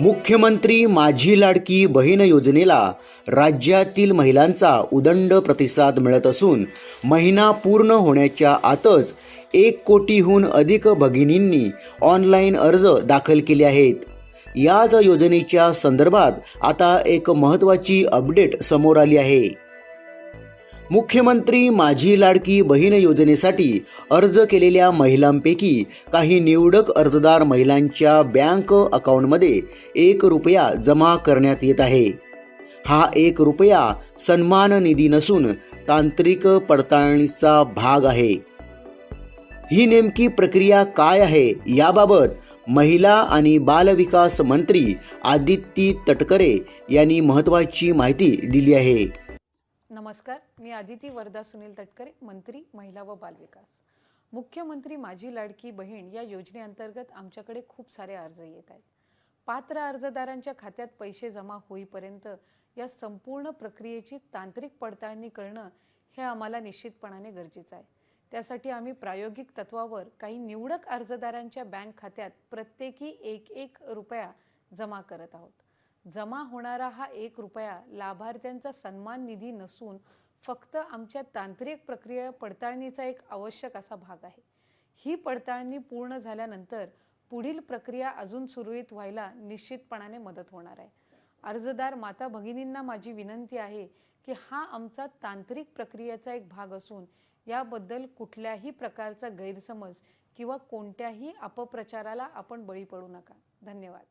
मुख्यमंत्री माझी लाडकी बहीण योजनेला राज्यातील महिलांचा उदंड प्रतिसाद मिळत असून महिना पूर्ण होण्याच्या आतच एक कोटीहून अधिक भगिनींनी ऑनलाईन अर्ज दाखल केले आहेत. याच योजनेच्या संदर्भात आता एक महत्त्वाची अपडेट समोर आली आहे. मुख्यमंत्री माझी लाडकी बहीण योजनेसाठी अर्ज केलेल्या महिलांपैकी काही निवडक अर्जदार महिलांच्या बँक अकाउंटमध्ये एक रुपया जमा करण्यात येत आहे. हा एक रुपया सन्मान निधी नसून तांत्रिक पडताळणीचा भाग आहे. ही नेमकी प्रक्रिया काय आहे याबाबत महिला आणि बालविकास मंत्री आदित्य तटकरे यांनी महत्त्वाची माहिती दिली आहे. नमस्कार. मी आदिती वरदा सुनील तटकरे मंत्री महिला व बालविकास. मुख्यमंत्री माझी लाडकी बहीण या योजनेअंतर्गत आमच्याकडे खूप सारे अर्ज येत आहेत. पात्र अर्जदारांच्या खात्यात पैसे जमा होईपर्यंत या संपूर्ण प्रक्रियेची तांत्रिक पडताळणी करणं हे आम्हाला निश्चितपणाने गरजेचं आहे. त्यासाठी आम्ही प्रायोगिक तत्वावर काही निवडक अर्जदारांच्या बँक खात्यात प्रत्येकी एक एक रुपया जमा करत आहोत. जमा होणारा हा एक रुपया लाभार्थ्यांचा सन्मान निधी नसून फक्त आमच्या तांत्रिक प्रक्रिया पडताळणीचा एक आवश्यक असा भाग आहे. ही पडताळणी पूर्ण झाल्यानंतर पुढील प्रक्रिया अजून सुरळीत व्हायला निश्चितपणाने मदत होणार आहे. अर्जदार माता भगिनींना माझी विनंती आहे की हा आमचा तांत्रिक प्रक्रियेचा एक भाग असून याबद्दल कुठल्याही प्रकारचा गैरसमज किंवा कोणत्याही अपप्रचाराला आपण बळी पडू नका. धन्यवाद.